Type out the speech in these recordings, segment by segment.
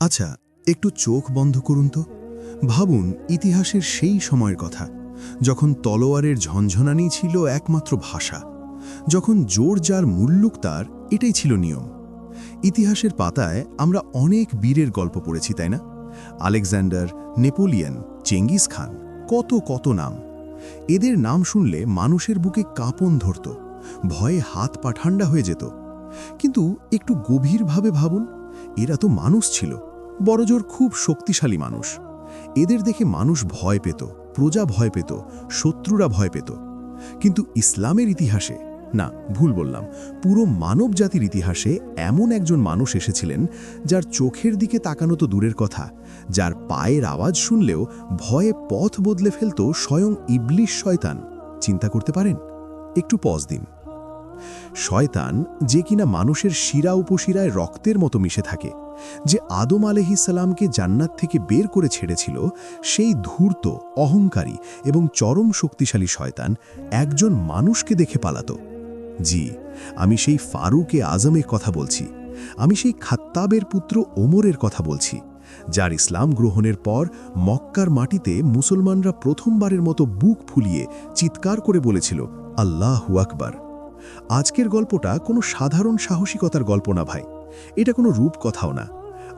আচ্ছা একটু চোখ বন্ধ করুন তো। ভাবুন, ইতিহাসের সেই সময়ের কথা, যখন তলোয়ারের ঝনঝনানি ছিল একমাত্র ভাষা, যখন জোর যার মুল্লুক তার, এটাই ছিল নিয়ম। ইতিহাসের পাতায় আমরা অনেক বীরের গল্প পড়েছি, তাই না? আলেকজান্ডার নেপোলিয়ন, চেঙ্গিস খান, কত কত নাম। এদের নাম শুনলে মানুষের বুকে কাঁপন ধরত, ভয়ে হাত পা ঠান্ডা হয়ে যেত। কিন্তু একটু গভীরভাবে ভাবুন, এরা তো মানুষ ছিল। বড়জোর খুব শক্তিশালী মানুষ। এদের দেখে মানুষ ভয় পেত, প্রজা ভয় পেত, শত্রুরা ভয় পেত। কিন্তু ইসলামের ইতিহাসে, না, ভুল বললাম, পুরো মানব জাতির ইতিহাসে এমন একজন মানুষ এসেছিলেন যার চোখের দিকে তাকানো তো দূরের কথা, যার পায়ের আওয়াজ শুনলেও ভয়ে পথ বদলে ফেলত স্বয়ং ইবলিশ শয়তান। চিন্তা করতে পারেন? একটু পজ দিন। শয়তান যে কিনা মানুষের শিরা উপশিরায় রক্তের মতো মিশে থাকে যে আদম আলহিসাল্লামকে জান্নাত থেকে বের করে ছেড়েছিল, সেই ধূর্ত, অহংকারী এবং চরম শক্তিশালী শয়তান একজন মানুষকে দেখে পালাত। জি, আমি সেই ফারুকে আজমের কথা বলছি। আমি সেই খাত্তাবের পুত্র ওমরের কথা বলছি, যার ইসলাম গ্রহণের পর মক্কার মাটিতে মুসলমানরা প্রথমবারের মতো বুক ফুলিয়ে চিৎকার করে বলেছিল, আল্লাহ আকবার। আজকের গল্পটা কোনো সাধারণ সাহসিকতার গল্প না ভাই। এটা কোনো রূপকথাও না।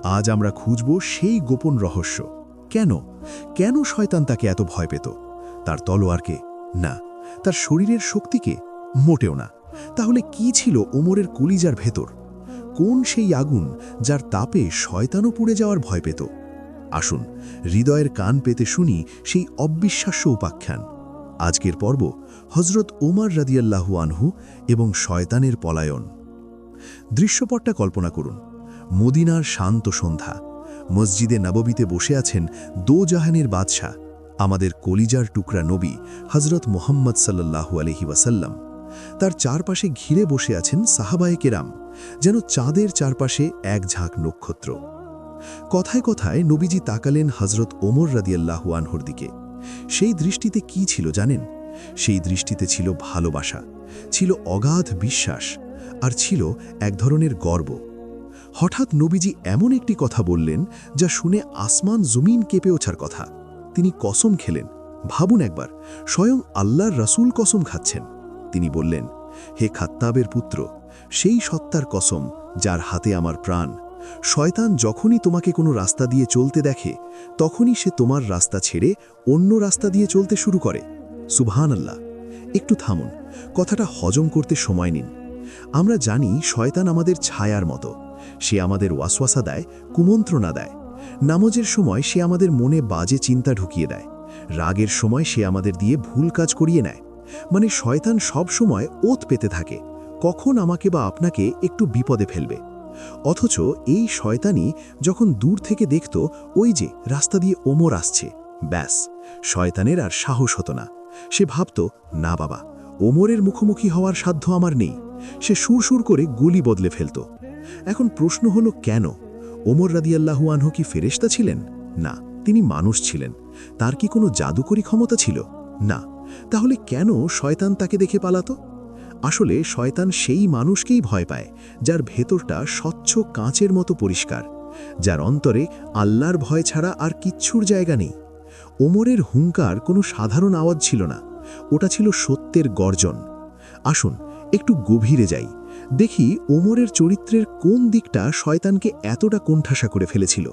আজ আমরা খুঁজব সেই গোপন রহস্য। কেন? কেন শয়তান তাকে এত ভয় পেত? তার তলোয়ারকে? না। তার শরীরের শক্তিকে? মোটেও না। তাহলে কি ছিল ওমরের কলিজার ভেতর? কোন সেই আগুন যার তাপে শয়তানও পুড়ে যাওয়ার ভয় পেত? আসুন, হৃদয়ের কান পেতে শুনি সেই অবিশ্বাস্য উপাখ্যান। আজকের পর্ব হজরত ওমর রাদিয়াল্লাহু আনহু এবং শয়তানের পলায়ন। দৃশ্যপটটা কল্পনা করুন। মদিনার শান্ত সন্ধ্যা। মসজিদে নববীতে বসে আছেন দো জাহানের বাদশাহ, আমাদের কলিজার টুকরা নবী হজরত মোহাম্মদ সাল্লাহু আলহি ওয়াসাল্লাম। তার চারপাশে ঘিরে বসে আছেন সাহাবায়ে কেরাম, যেন চাঁদের চারপাশে এক ঝাঁক নক্ষত্র। কথায় কথায় নবীজি তাকালেন হজরত ওমর রাদিয়াল্লাহু আনহর দিকে। সেই দৃষ্টিতে কি ছিল জানেন? সেই দৃষ্টিতে ছিল ভালোবাসা, ছিল অগাধ বিশ্বাস আর ছিল এক ধরনের গর্ব। হঠাৎ নবীজি এমন একটি কথা বললেন, যা শুনে আসমান জমিন কেঁপে ওঠার কথা। তিনি কসম খেলেন। ভাবুন একবার, স্বয়ং আল্লাহর রাসূল কসম খাচ্ছেন। তিনি বললেন, হে খাত্তাবের পুত্র, সেই সত্তার কসম যার হাতে আমার প্রাণ, শয়তান যখনই তোমাকে কোনো রাস্তা দিয়ে চলতে দেখে, তখনই সে তোমার রাস্তা ছেড়ে অন্য রাস্তা দিয়ে চলতে শুরু করে। সুবহান আল্লাহ একটু থামুন, কথাটা হজম করতে সময় নিন। আমরা জানি শয়তান আমাদের ছায়ার মতো। সে আমাদের ওয়াসওয়াসা দেয়, কুমন্ত্রণা দেয়। নামাজের সময় সে আমাদের মনে বাজে চিন্তা ঢুকিয়ে দেয়। রাগের সময় সে আমাদের দিয়ে ভুল কাজ করিয়ে নেয়। মানে শয়তান সব সময় ওত পেতে থাকে। কখন আমাকে বা আপনাকে একটু বিপদে ফেলবে। অথচ এই শয়তানি যখন দূর থেকে দেখত, ওই যে রাস্তা দিয়ে ওমর আসছে। ব্যাস, শয়তানের আর সাহস হতো না। সে ভাবত, না বাবা, ওমরের মুখোমুখি হওয়ার সাধ্য আমার নেই। সে সুরসুর করে গুলি বদলে ফেলত। এখন প্রশ্ন হলো কেন? ওমর রাদিয়াল্লাহু আনহু কি ফেরেশতা ছিলেন? না, তিনি মানুষ ছিলেন। তার কি কোনো জাদুকরী ক্ষমতা ছিল? না। তাহলে কেন শয়তান তাকে দেখে পালাতো? আসলে শয়তান সেই মানুষকেই ভয় পায়, যার ভেতরটা স্বচ্ছ কাঁচের মতো পরিষ্কার, যার অন্তরে আল্লাহর ভয় ছাড়া আর কিচ্ছুর জায়গা নেই। ওমরের হুঙ্কার কোনো সাধারণ আওয়াজ ছিল না, ওটা ছিল সত্যের গর্জন। আসুন একটু গভীরে যাই। দেখি ওমরের চরিত্রের কোন দিকটা শয়তানকে এতটা কোণঠাসা করে ফেলেছিল।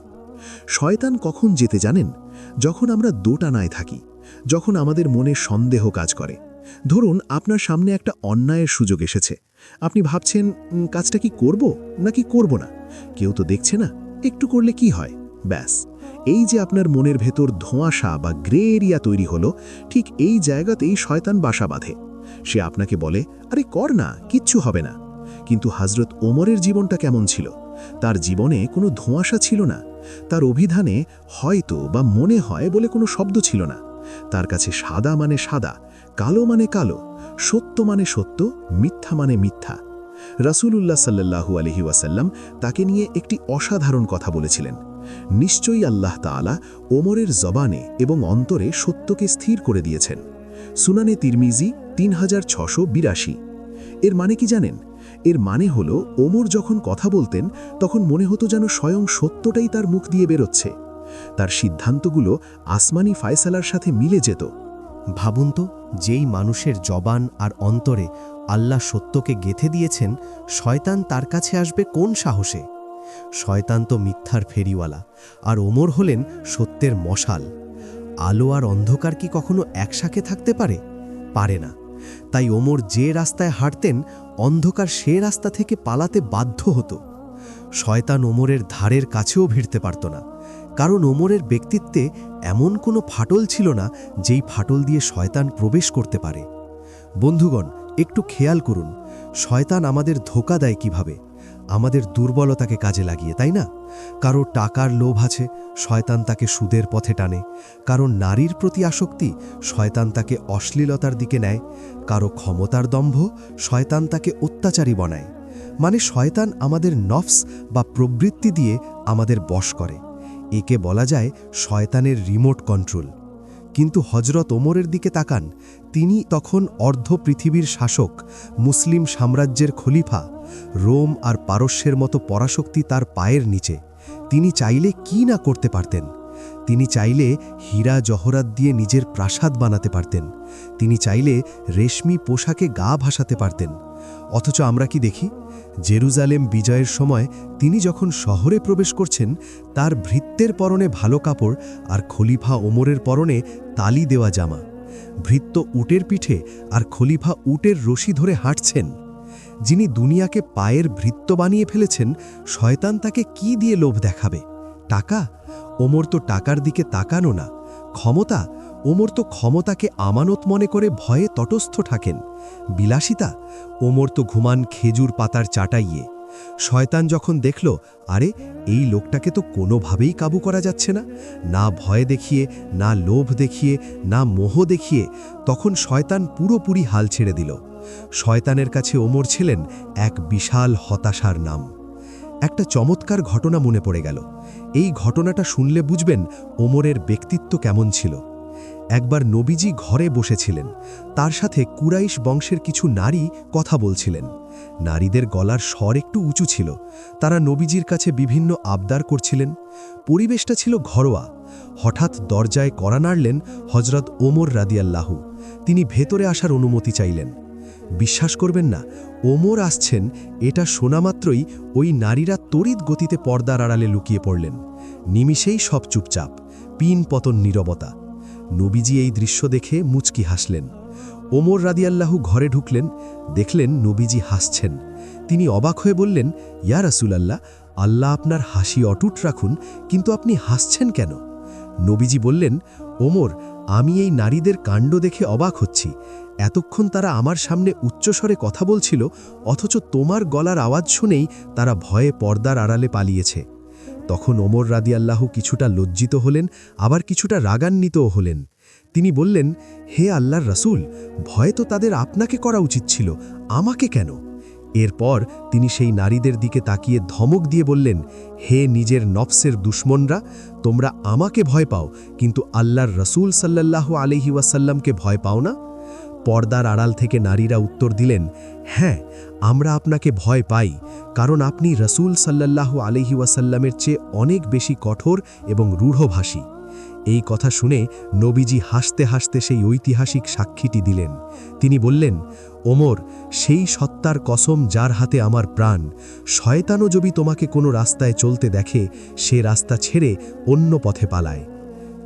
শয়তান কখন যেতে জানেন? যখন আমরা দোটানায় থাকি, যখন আমাদের মনে সন্দেহ কাজ করে। ধরুন আপনার সামনে একটা অন্যায়ের সুযোগ এসেছে। আপনি ভাবছেন কাজটা কি করব নাকি করব না? কেউ তো দেখছে না, একটু করলে কি হয়? ব্যাস, এই যে আপনার মনের ভেতর ধোঁয়াশা বা গ্রে এরিয়া তৈরি হলো, ঠিক এই জায়গাতেই শয়তান বাসা বাঁধে। সে আপনাকে বলে, আরে কর না, কিচ্ছু হবে না। কিন্তু হজরত ওমরের জীবনটা কেমন ছিল? তার জীবনে কোনো ধোঁয়াশা ছিল না। তার অভিধানে হয়তো বা মনে হয় বলে কোনো শব্দ ছিল না। তার কাছে সাদা মানে সাদা, কালো মানে কালো, সত্য মানে সত্য, মিথ্যা মানে মিথ্যা। রাসূলুল্লাহ সাল্লাল্লাহু আলহি ওয়াসাল্লাম তাকে নিয়ে একটি অসাধারণ কথা বলেছিলেন। নিশ্চয়ই আল্লাহ তাআলা ওমরের জবানে এবং অন্তরে সত্যকে স্থির করে দিয়েছেন। সুনানে তিরমিজি তিন হাজার ছশো বিরাশি। এর মানে কি জানেন? এর মানে হলো, ওমর যখন কথা বলতেন, তখন মনে হতো যেন স্বয়ং সত্যটাই তার মুখ দিয়ে বেরোচ্ছে। তার সিদ্ধান্তগুলো আসমানি ফায়সালার সাথে মিলে যেত। ভাবুন তো, যেই মানুষের জবান আর অন্তরে আল্লাহ সত্যকে গেথে দিয়েছেন, শয়তান তার কাছে আসবে কোন সাহসে? শয়তান তো মিথ্যার ফেরিওয়ালা, আর ওমর হলেন সত্যের মশাল। আলো আর অন্ধকার কি কখনো একসাথে থাকতে পারে? পারে না। তাই ওমর যে রাস্তায় হাঁটতেন, অন্ধকার সে রাস্তা থেকে পালাতে বাধ্য হতো। শয়তান ওমরের ধারের কাছেও ভিড়তে পারত না, কারণ ওমরের ব্যক্তিত্বে এমন কোনো ফাটল ছিল না যেই ফাটল দিয়ে শয়তান প্রবেশ করতে পারে। বন্ধুগণ, একটু খেয়াল করুন, শয়তান আমাদের ধোকা দেয় কীভাবে? আমাদের দুর্বলতাকে কাজে লাগিয়ে, তাই না? কারও টাকার লোভ আছে, শয়তান তাকে সুদের পথে টানে। কারও নারীর প্রতি আসক্তি, শয়তান তাকে অশ্লীলতার দিকে নেয়। কারও ক্ষমতার দম্ভ, শয়তান তাকে অত্যাচারী বনায়। মানে শয়তান আমাদের নফস বা প্রবৃত্তি দিয়ে আমাদের বশ করে। একে বলা যায় শয়তানের রিমোট কন্ট্রোল। কিন্তু হজরত ওমরের দিকে তাকান, তিনি তখন অর্ধ পৃথিবীর শাসক, মুসলিম সাম্রাজ্যের খলিফা, রোম আর পারস্যের মতো পরাশক্তি তার পায়ের নিচে। তিনি চাইলে কি না করতে পারতেন? তিনি চাইলে হীরা জহরাত দিয়ে নিজের প্রাসাদ বানাতে পারতেন। তিনি চাইলে রেশমি পোশাকে গা ভাসাতে পারতেন। অথচ আমরা কি দেখি? জেরুজালেম বিজয়ের সময় তিনি যখন শহরে প্রবেশ করছেন, তার ভৃত্যের পরনে ভালো কাপড় আর খলিফা ওমরের পরনে তালি দেওয়া জামা। ভৃত্য উটের পিঠে আর খলিফা উটের রশি ধরে হাঁটছেন। যিনি দুনিয়াকে পায়ের ভৃত্য বানিয়ে ফেলেছেন, শয়তান তাকে কি দিয়ে লোভ দেখাবে? টাকা? ওমর তো টাকার দিকে তাকানো না। ক্ষমতা? ওমর তো ক্ষমতাকে আমানত মনে করে ভয়ে তটস্থ থাকেন। বিলাসিতা, ওমর তো ঘুমান খেজুর পাতার চাটাইয়ে। শয়তান যখন দেখল, আরে, এই লোকটাকে তো কোনোভাবেই কাবু করা যাচ্ছে না না ভয় দেখিয়ে, না লোভ দেখিয়ে, না মোহ দেখিয়ে, তখন শয়তান পুরোপুরি হাল ছেড়ে দিল। শয়তানের কাছে ওমর ছিলেন এক বিশাল হতাশার নাম। একটা চমৎকার ঘটনা মনে পড়ে গেল। এই ঘটনাটা শুনলে বুঝবেন ওমরের ব্যক্তিত্ব কেমন ছিল। একবার নবীজি ঘরে বসেছিলেন। তার সাথে কুরাইশ বংশের কিছু নারী কথা বলছিলেন। নারীদের গলার স্বর একটু উঁচু ছিল। তারা নবীজির কাছে বিভিন্ন আবদার করছিলেন। পরিবেশটা ছিল ঘরোয়া। হঠাৎ দরজায় করা নাড়লেন হজরত ওমর রাদিয়াল্লাহু। তিনি ভেতরে আসার অনুমতি চাইলেন। বিশ্বাস করবেন না, ওমর আসছেন, এটা শোনা মাত্রই ওই নারীরা তড়িৎ গতিতে পর্দার আড়ালে লুকিয়ে পড়লেন। নিমিষেই সব চুপচাপ। পিন পতন নীরবতা। নবীজি এই দৃশ্য দেখে মুচকি হাসলেন। ওমর রাদিয়াল্লাহু ঘরে ঢুকলেন, দেখলেন নবীজি হাসছেন। তিনি অবাক হয়ে বললেন, ইয়া রাসুলাল্লাহ, আল্লাহ আপনার হাসি অটুট রাখুন, কিন্তু আপনি হাসছেন কেন? নবীজি বললেন, ওমর, আমি এই নারীদের কাণ্ড দেখে অবাক হচ্ছি। এতক্ষণ তারা আমার সামনে উচ্চস্বরে কথা বলছিল, অথচ তোমার গলার আওয়াজ শুনেই তারা ভয়ে পর্দার আড়ালে পালিয়েছে। তখন ওমর রাদিয়াল্লাহু কিছুটা লজ্জিত হলেন, আবার কিছুটা রাগান্বিতও হলেন। তিনি বললেন, হে আল্লাহর রাসূল, ভয় তো তাদের আপনাকে করা উচিত ছিল, আমাকে কেন? এরপর তিনি সেই নারীদের দিকে তাকিয়ে ধমক দিয়ে বললেন, হে নিজের নফসের দুশ্মনরা, তোমরা আমাকে ভয় পাও, কিন্তু আল্লাহর রসুল সাল্লাল্লাহু আলহি ওয়াসাল্লামকে ভয় পাও না? পর্দার আড়াল থেকে নারীরা উত্তর দিলেন হ্যাঁ আমরা আপনাকে ভয় পাই, কারণ আপনি রসুল সাল্লাল্লাহু আলহি ওয়াসাল্লামের চেয়ে অনেক বেশি কঠোর এবং রূঢ়ভাষী। এই কথা শুনে নবীজি হাসতে হাসতে সেই ঐতিহাসিক সাক্ষীটি দিলেন। তিনি বললেন, ওমর, সেই সত্তার কসম যার হাতে আমার প্রাণ, শয়তানও যদি তোমাকে কোনো রাস্তায় চলতে দেখে, সে রাস্তা ছেড়ে অন্য পথে পালায়।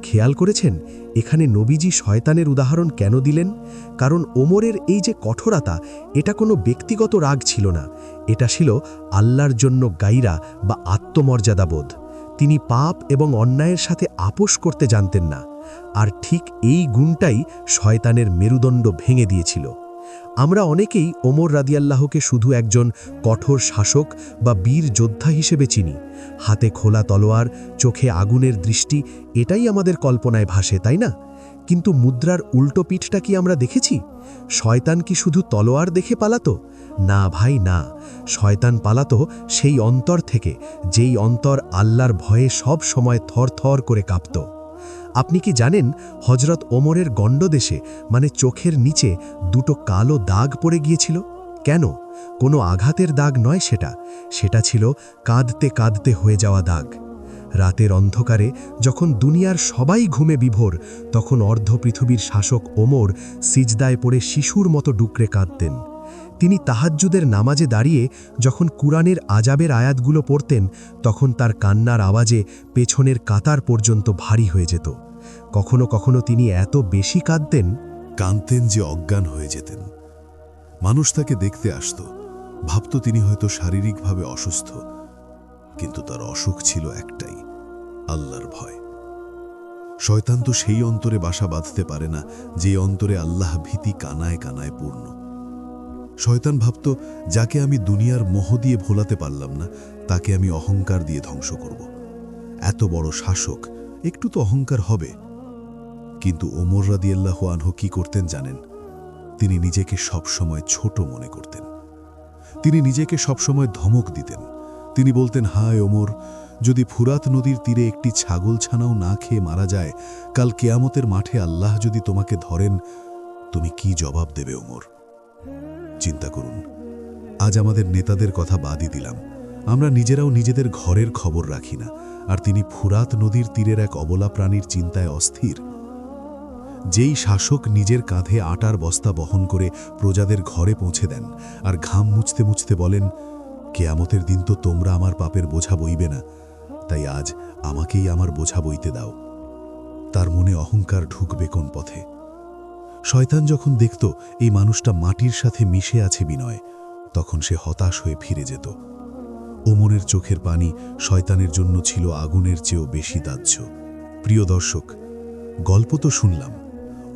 খেয়াল করেছেন? এখানে নবীজি শয়তানের উদাহরণ কেন দিলেন? কারণ ওমরের এই যে কঠোরতা, এটা কোনো ব্যক্তিগত রাগ ছিল না। এটা ছিল আল্লাহর জন্য গাইরা বা আত্মমর্যাদাবোধ তিনি পাপ এবং অন্যায়ের সাথে আপোষ করতে জানতেন না। আর ঠিক এই গুণটাই শয়তানের মেরুদণ্ড ভেঙে দিয়েছিল। আমরা অনেকেই ওমর রাদিয়াল্লাহকে শুধু একজন কঠোর শাসক বা বীর যোদ্ধা হিসেবে চিনি। হাতে খোলা তলোয়ার, চোখে আগুনের দৃষ্টি, এটাই আমাদের কল্পনায় ভাসে, তাই না? কিন্তু মুদ্রার উল্টো পিঠটা কি আমরা দেখেছি? শয়তান কি শুধু তলোয়ার দেখে পালাতো? না ভাই, না। শয়তান পালাতো সেই অন্তর থেকে, যেই অন্তর আল্লাহর ভয়ে সব সময় থর থর করে কাঁপত। আপনি কি জানেন হজরত ওমরের গণ্ডদেশে মানে চোখের নিচে, দুটো কালো দাগ পড়ে গিয়েছিল? কেন? কোনো আঘাতের দাগ নয় সেটা। সেটা ছিল কাঁদতে কাঁদতে হয়ে যাওয়া দাগ। রাতের অন্ধকারে যখন দুনিয়ার সবাই ঘুমে বিভোর, তখন অর্ধ পৃথিবীর শাসক ওমর সিজদায় পড়ে শিশুর মতো ডুকরে কাঁদতেন। তিনি তাহাজ্জুদের নামাজে দাঁড়িয়ে যখন কুরআনের আজাবের আয়াতগুলো পড়তেন, তখন তার কান্নার আওয়াজে পেছনের কাতার পর্যন্ত ভারী হয়ে যেত। কখনো কখনো তিনি এত বেশি কাঁদতেন। কাঁদতেন যে অজ্ঞান হয়ে যেতেন। মানুষ তাকে দেখতে আসত। ভাবত তিনি হয়তো শারীরিকভাবে অসুস্থ, কিন্তু তার অসুখ ছিল একটাই, আল্লাহর ভয়। শয়তান তো সেই অন্তরে বাসা বাঁধতে পারে না, যে অন্তরে আল্লাহ ভীতি কানায় কানায় পূর্ণ। শয়তান ভাবত, যাকে আমি দুনিয়ার মোহ দিয়ে ভোলাতে পারলাম না, তাকে আমি অহংকার দিয়ে ধ্বংস করব। এত বড় শাসক, একটু তো অহংকার হবে। কিন্তু ওমর রাদিয়াল্লাহ আনহু কি করতেন জানেন? তিনি নিজেকে সবসময় ছোট মনে করতেন। তিনি নিজেকে সবসময় ধমক দিতেন। তিনি বলতেন, হায় ওমর, যদি ফুরাত নদীর তীরে একটি ছাগল ছানাও না খেয়ে মারা যায়, কাল কেয়ামতের মাঠে আল্লাহ যদি তোমাকে ধরেন, তুমি কি জবাব দেবে ওমর? চিন্তা করুন। আজ আমাদের নেতাদের কথা বাদই দিলাম। আমরা নিজেরাও নিজেদের ঘরের খবর রাখি না, আর তিনি ফুরাত নদীর তীরের এক অবলা প্রাণীর চিন্তায় অস্থির। যেই শাসক নিজের কাঁধে আটার বস্তা বহন করে প্রজাদের ঘরে পৌঁছে দেন, আর ঘাম মুছতে মুছতে বলেন, কেয়ামতের দিন তো তোমরা আমার পাপের বোঝা বইবে না, তাই আজ আমাকেই আমার বোঝা বইতে দাও। তার মনে অহংকার ঢুকবে কোন পথে। শয়তান যখন দেখত এই মানুষটা মাটির সাথে মিশে আছে বিনয়, তখন সে হতাশ হয়ে ফিরে যেত। ওমরের চোখের পানি শয়তানের জন্য ছিল আগুনের চেয়েও বেশি দাহ্য। প্রিয় দর্শক, গল্প তো শুনলাম।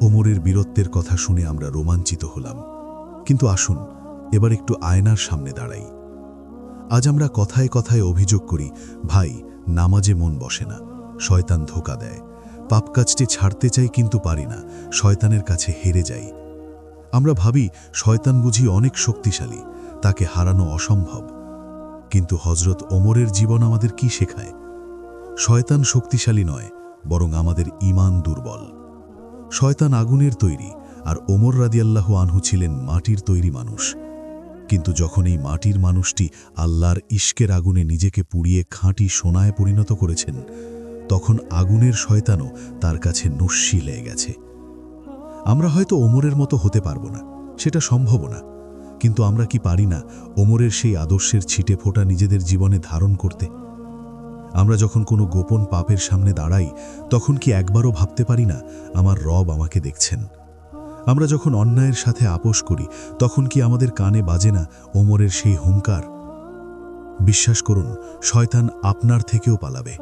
ওমরের বীরত্বের কথা শুনে আমরা রোমাঞ্চিত হলাম। কিন্তু আসুন, এবার একটু আয়নার সামনে দাঁড়াই। আজ আমরা কথায় কথায় অভিযোগ করি, ভাই, নামাজে মন বসে না, শয়তান ধোকা দেয়। পাপ কাজটি ছাড়তে চাই কিন্তু পারি না, শয়তানের কাছে হেরে যাই। আমরা ভাবি, শয়তান বুঝি অনেক শক্তিশালী, তাকে হারানো অসম্ভব। কিন্তু হজরত ওমরের জীবন আমাদের কি শেখায়? শয়তান শক্তিশালী নয়, বরং আমাদের ঈমান দুর্বল। শয়তান আগুনের তৈরি, আর ওমর রাদিয়াল্লাহু আনহু ছিলেন মাটির তৈরি মানুষ। কিন্তু যখন এই মাটির মানুষটি আল্লাহর ইস্কের আগুনে নিজেকে পুড়িয়ে খাঁটি সোনায় পরিণত করেছেন তখন আগুনের শয়তানও তার কাছে নস্যি লেগে গেছে। আমরা হয়তো ওমরের মতো হতে পারব না, সেটা সম্ভব না। কিন্তু আমরা কি পারি না ওমরের সেই আদর্শের ছিটে ফোটা নিজেদের জীবনে ধারণ করতে? আমরা যখন কোনো গোপন পাপের সামনে দাঁড়াই, তখন কি একবারও ভাবতে পারি না, আমার রব আমাকে দেখছেন? আমরা যখন অন্যায়ের সাথে আপোষ করি, তখন কি আমাদের কানে বাজে না ওমরের সেই হুঙ্কার বিশ্বাস করুন, শয়তান আপনার থেকেও পালাবে।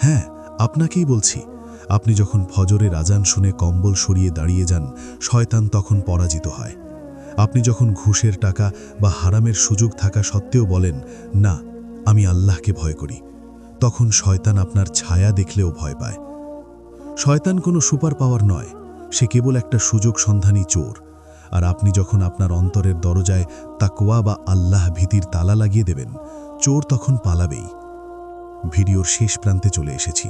হ্যাঁ আপনাকেই বলছি, আপনি যখন ফজরের আজান শুনে কম্বল সরিয়ে দাঁড়িয়ে যান, শয়তান তখন পরাজিত হয়। আপনি যখন ঘুষের টাকা বা হারামের সুযোগ থাকা সত্ত্বেও বলেন, না, আমি আল্লাহকে ভয় করি, তখন শয়তান আপনার ছায়া দেখলেও ভয় পায়। শয়তান কোনো সুপার পাওয়ার নয়, সে কেবল একটা সুযোগ সন্ধানী চোর। আর আপনি যখন আপনার অন্তরের দরজায় তাকওয়া বা আল্লাহ ভীতির তালা লাগিয়ে দেবেন, চোর তখন পালাবেই। ভিডিওর শেষ প্রান্তে চলে এসেছি।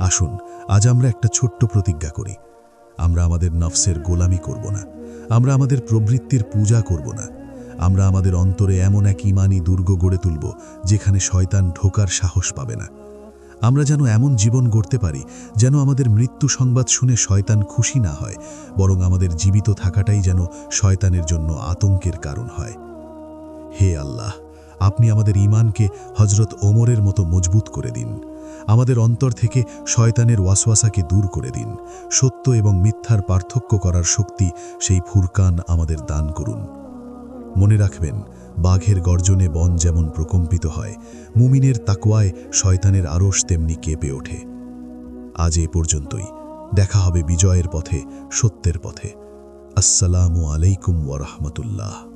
আসুন, আজ আমরা একটা ছোট্ট প্রতিজ্ঞা করি। আমরা আমাদের নফসের গোলামি করব না। আমরা আমাদের প্রবৃত্তির পূজা করব না। আমরা আমাদের অন্তরে এমন এক ইমানি দুর্গ গড়ে তুলব, যেখানে শয়তান ঢোকার সাহস পাবে না। আমরা যেন এমন জীবন গড়তে পারি, যেন আমাদের মৃত্যু সংবাদ শুনে শয়তান খুশি না হয়, বরং আমাদের জীবিত থাকাটাই যেন শয়তানের জন্য আতঙ্কের কারণ হয়। হে আল্লাহ! আপনি আমাদের ইমানকে হজরত ওমরের মতো মজবুত করে দিন। আমাদের অন্তর থেকে শয়তানের ওয়াসওয়াসাকে দূর করে দিন। সত্য এবং মিথ্যার পার্থক্য করার শক্তি সেই ফুরকান আমাদের দান করুন। মনে রাখবেন, বাঘের গর্জনে বন যেমন প্রকম্পিত হয়, মুমিনের তাকওয়ায় শয়তানের আরশ তেমনি কেঁপে ওঠে। আজ এ পর্যন্তই। দেখা হবে বিজয়ের পথে, সত্যের পথে। আসসালামু আলাইকুম ওয়ারহমতুল্লাহ